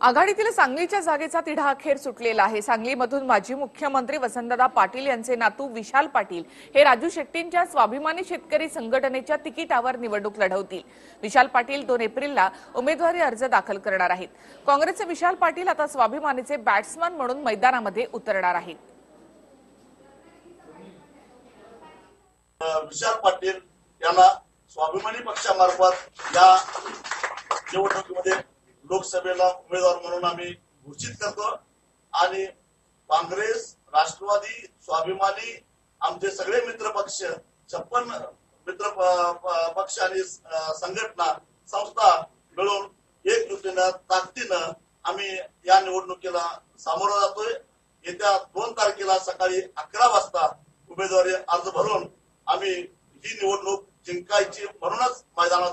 आघाडीतील सांगलीच्या जागेचा तिढा अखेर सुटलेला आहे. सांगलीमधून माजी मुख्यमंत्री वसंतदादा पाटील यांचे नातू विशाल पाटील हे राजू शेट्टींच्या स्वाभिमानी शेतकरी संघटनेच्या तिकिटावर निवडणूक लढवतील. विशाल पाटील दोन एप्रिलला उमेदवारी अर्ज दाखल करणार आहेत. काँग्रेसचे विशाल पाटील आता स्वाभिमानीचे बॅट्समन म्हणून मैदानामध्ये उतरणार आहेत. विशाल पाटील यांना स्वाभिमानी पक्षामार्फत या निवडणुकीमध्ये लोकसभेला उमेदवार म्हणून आम्ही घोषित करतो. आणि काँग्रेस राष्ट्रवादी स्वाभिमानी आमचे सगळे मित्र पक्ष छप्पन मित्र पक्ष आणि संघटना संस्था मिळून एकजुटीनं ताकदीनं आम्ही या निवडणुकीला सामोरं जातोय. येत्या दोन तारखेला सकाळी अकरा वाजता उमेदवारी अर्ज भरून आम्ही ही निवडणूक जिंकायची म्हणूनच मैदानात